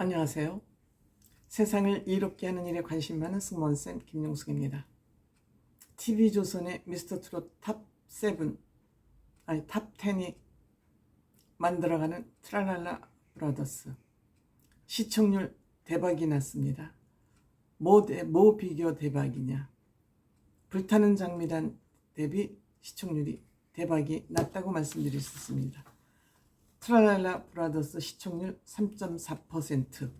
안녕하세요. 세상을 이롭게 하는 일에 관심 많은 승무원쌤 김용숙입니다. TV조선의 미스터 트롯 탑 7, 아니 탑 10이 만들어가는 트랄랄라 브라더스. 시청률 대박이 났습니다. 뭐, 대, 뭐 비교 대박이냐. 불타는 장미단 대비 시청률이 대박이 났다고 말씀드릴 수 있습니다. 트랄랄라 브라더스 시청률 3.4%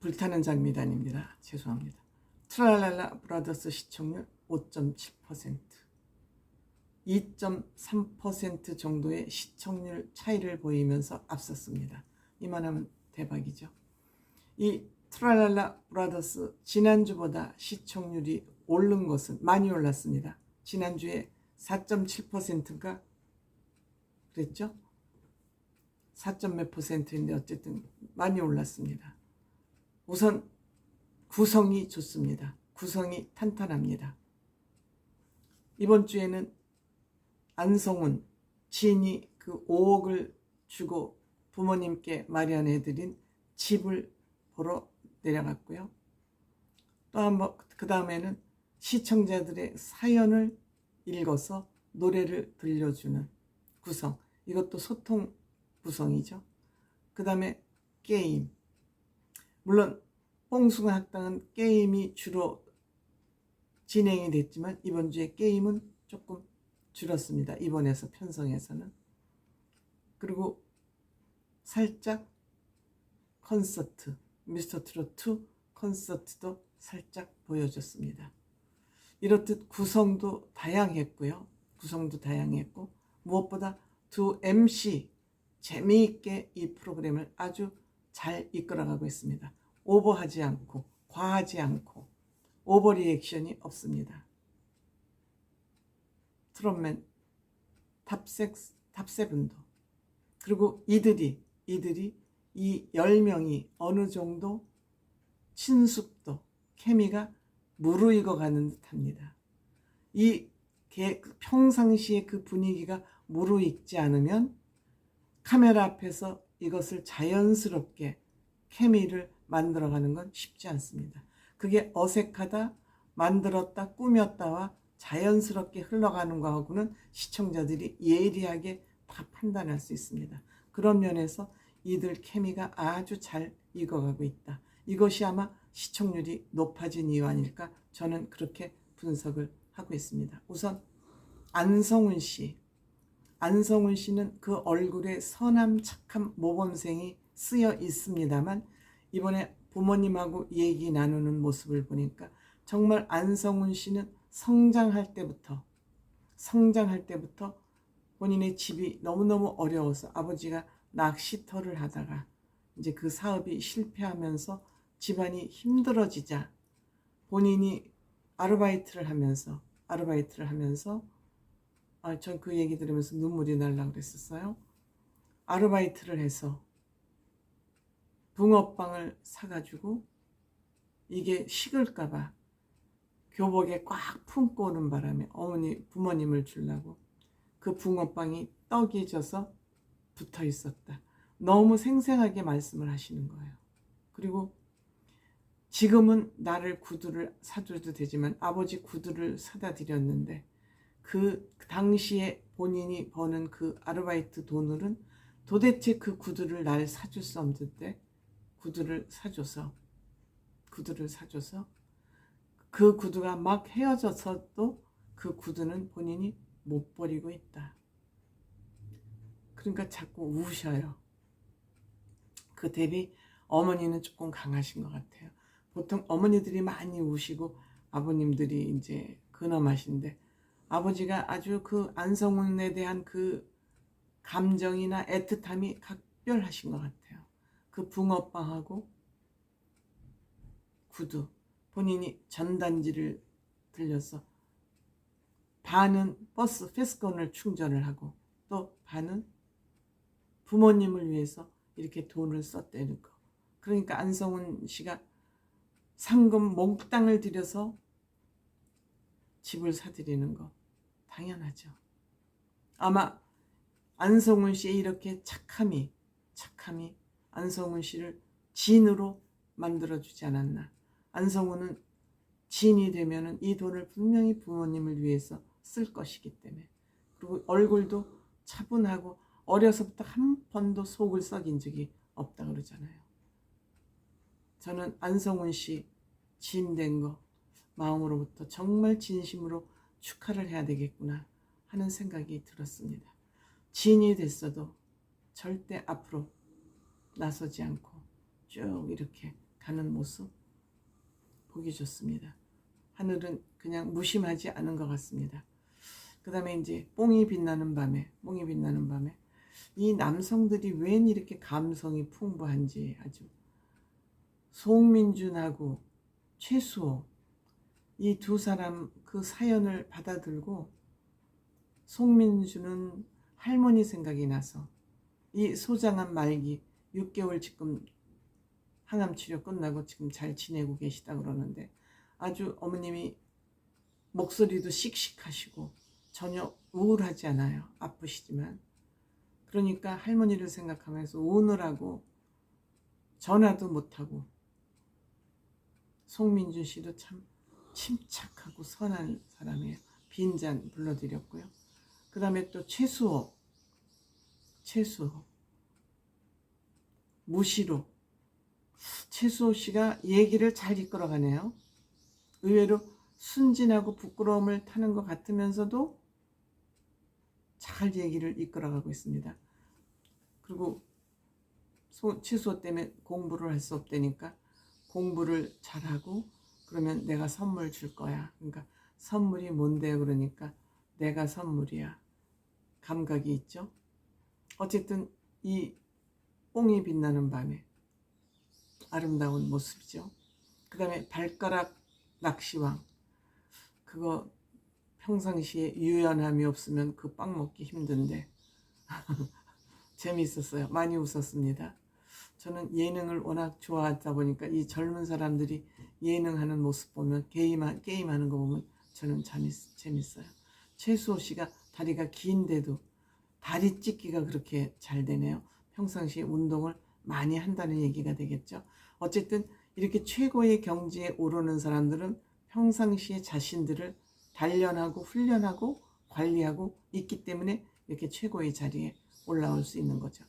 불타는 장미단입니다. 죄송합니다. 트랄랄라 브라더스 시청률 5.7% 2.3% 정도의 시청률 차이를 보이면서 앞섰습니다. 이만하면 대박이죠. 이 트랄랄라 브라더스 지난주보다 시청률이 오른 것은 많이 올랐습니다. 지난주에 4.7%가 그랬죠? 4몇 퍼센트인데 어쨌든 많이 올랐습니다. 우선 구성이 좋습니다. 구성이 탄탄합니다. 이번 주에는 안성훈 지인이 그 5억을 주고 부모님께 마련해드린 집을 보러 내려갔고요. 또 한 번 그 다음에는 시청자들의 사연을 읽어서 노래를 들려주는 구성. 이것도 소통 구성이죠. 그 다음에 게임. 물론 뽕숭아 학당은 게임이 주로 진행이 됐지만 이번 주에 게임은 조금 줄었습니다. 이번에서 편성에서는. 그리고 살짝 콘서트, 미스터 트롯2 콘서트도 살짝 보여줬습니다. 이렇듯 구성도 다양했고요. 구성도 다양했고 무엇보다 두 MC 재미있게 이 프로그램을 아주 잘 이끌어가고 있습니다. 오버하지 않고 과하지 않고 오버리액션이 없습니다. 트롯맨 탑섹스 탑세븐도 그리고 이들이 이들이 이 10명이 어느 정도 친숙도 케미가 무르익어 가는 듯 합니다. 이 평상시에 그 분위기가 무르익지 않으면 카메라 앞에서 이것을 자연스럽게 케미를 만들어가는 건 쉽지 않습니다. 그게 어색하다, 만들었다, 꾸몄다와 자연스럽게 흘러가는 거하고는 시청자들이 예리하게 다 판단할 수 있습니다. 그런 면에서 이들 케미가 아주 잘 익어가고 있다. 이것이 아마 시청률이 높아진 이유 아닐까 저는 그렇게 분석을 하고 있습니다. 우선 안성훈 씨. 안성훈 씨는 그 얼굴에 선함 착함 모범생이 쓰여 있습니다만 이번에 부모님하고 얘기 나누는 모습을 보니까 정말 안성훈 씨는 성장할 때부터 성장할 때부터 본인의 집이 너무너무 어려워서 아버지가 낚시터를 하다가 이제 그 사업이 실패하면서 집안이 힘들어지자 본인이 아르바이트를 하면서 아르바이트를 하면서 아, 전 그 얘기 들으면서 눈물이 날라 그랬었어요. 아르바이트를 해서 붕어빵을 사가지고 이게 식을까봐 교복에 꽉 품고 오는 바람에 어머니 부모님을 주려고 그 붕어빵이 떡이 져서 붙어 있었다. 너무 생생하게 말씀을 하시는 거예요. 그리고 지금은 나를 구두를 사줘도 되지만 아버지 구두를 사다 드렸는데 그 당시에 본인이 버는 그 아르바이트 돈으로는 도대체 그 구두를 날 사줄 수 없는데 구두를 사줘서 구두를 사줘서 그 구두가 막 헤어져서도 그 구두는 본인이 못 버리고 있다. 그러니까 자꾸 우셔요. 그 대비 어머니는 조금 강하신 것 같아요. 보통 어머니들이 많이 우시고 아버님들이 이제 근엄하신데 아버지가 아주 그 안성훈에 대한 그 감정이나 애틋함이 각별하신 것 같아요. 그 붕어빵하고 구두 본인이 전단지를 들려서 반은 버스 패스권을 충전을 하고 또 반은 부모님을 위해서 이렇게 돈을 썼다는 거. 그러니까 안성훈 씨가 상금 몽땅을 들여서 집을 사드리는 거 당연하죠. 아마 안성훈 씨의 이렇게 착함이 착함이 안성훈 씨를 진으로 만들어주지 않았나. 안성훈은 진이 되면은 이 돈을 분명히 부모님을 위해서 쓸 것이기 때문에. 그리고 얼굴도 차분하고 어려서부터 한 번도 속을 썩인 적이 없다 그러잖아요. 저는 안성훈 씨 진된 거 마음으로부터 정말 진심으로 축하를 해야 되겠구나 하는 생각이 들었습니다. 진이 됐어도 절대 앞으로 나서지 않고 쭉 이렇게 가는 모습 보기 좋습니다. 하늘은 그냥 무심하지 않은 것 같습니다. 그 다음에 이제 뽕이 빛나는 밤에, 뽕이 빛나는 밤에 이 남성들이 웬 이렇게 감성이 풍부한지 아주 송민준하고 최수호 이 두 사람 그 사연을 받아들고 송민준은 할머니 생각이 나서 이 소장한 말기 6개월 지금 항암 치료 끝나고 지금 잘 지내고 계시다 그러는데 아주 어머님이 목소리도 씩씩하시고 전혀 우울하지 않아요. 아프시지만 그러니까 할머니를 생각하면서 우느라고 전화도 못하고 송민준 씨도 참 침착하고 선한 사람이에요. 빈잔 불러드렸고요. 그 다음에 또 최수호, 최수호, 무시로 최수호 씨가 얘기를 잘 이끌어가네요. 의외로 순진하고 부끄러움을 타는 것 같으면서도 잘 얘기를 이끌어가고 있습니다. 그리고 소, 취소 때문에 공부를 할 수 없다니까 공부를 잘하고 그러면 내가 선물 줄 거야. 그러니까 선물이 뭔데 그러니까 내가 선물이야. 감각이 있죠. 어쨌든 이 뽕이 빛나는 밤에 아름다운 모습이죠. 그 다음에 발가락 낚시왕 그거 평상시에 유연함이 없으면 그 빵 먹기 힘든데 재미있었어요. 많이 웃었습니다. 저는 예능을 워낙 좋아하다 보니까 이 젊은 사람들이 예능하는 모습 보면 게임, 게임하는 거 보면 저는 재밌, 재밌어요. 최수호 씨가 다리가 긴데도 다리 찢기가 그렇게 잘 되네요. 평상시에 운동을 많이 한다는 얘기가 되겠죠. 어쨌든 이렇게 최고의 경지에 오르는 사람들은 평상시에 자신들을 단련하고 훈련하고 관리하고 있기 때문에 이렇게 최고의 자리에 올라올 수 있는 거죠.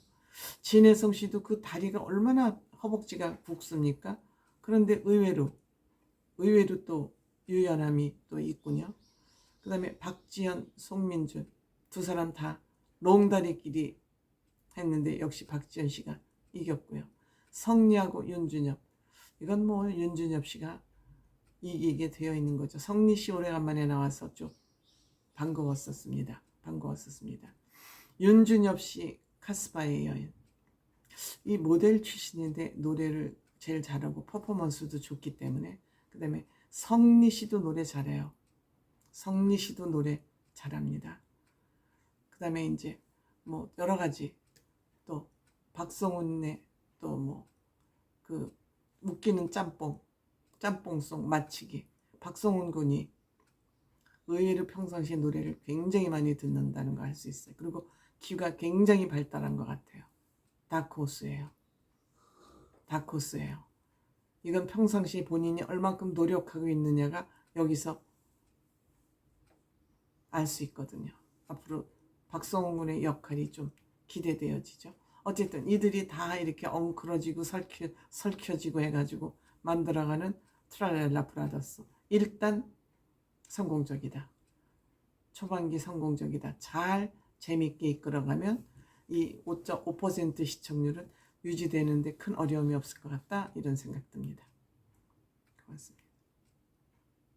진혜성 씨도 그 다리가 얼마나 허벅지가 굵습니까? 그런데 의외로 의외로 또 유연함이 또 있군요. 그 다음에 박지현, 송민준 두 사람 다 롱다리끼리 했는데 역시 박지현 씨가 이겼고요. 성리하고 윤준엽 이건 뭐 윤준엽 씨가 이기게 되어 있는 거죠. 성리 씨 오래간만에 나와서 좀 반가웠었습니다. 반가웠었습니다. 윤준엽 씨 카스바의 여인 이 모델 출신인데 노래를 제일 잘하고 퍼포먼스도 좋기 때문에 그 다음에 성리 씨도 노래 잘해요. 성리 씨도 노래 잘합니다. 그 다음에 이제 뭐 여러 가지 또 박성훈의 또 뭐 그 웃기는 짬뽕 짬뽕송 마치기 박성훈 군이 의외로 평상시에 노래를 굉장히 많이 듣는다는 거알수 있어요. 그리고 귀가 굉장히 발달한 것 같아요. 다크호스예요. 다크호스예요. 이건 평상시에 본인이 얼만큼 노력하고 있느냐가 여기서 알 수 있거든요. 앞으로 박성훈 군의 역할이 좀 기대되어지죠. 어쨌든 이들이 다 이렇게 엉클어지고 설켜, 설켜지고 해가지고 만들어가는 트랄렐라 브라더스. 일단 성공적이다. 초반기 성공적이다. 잘 재밌게 이끌어가면 이 5.5% 시청률은 유지되는데 큰 어려움이 없을 것 같다. 이런 생각 듭니다. 고맙습니다.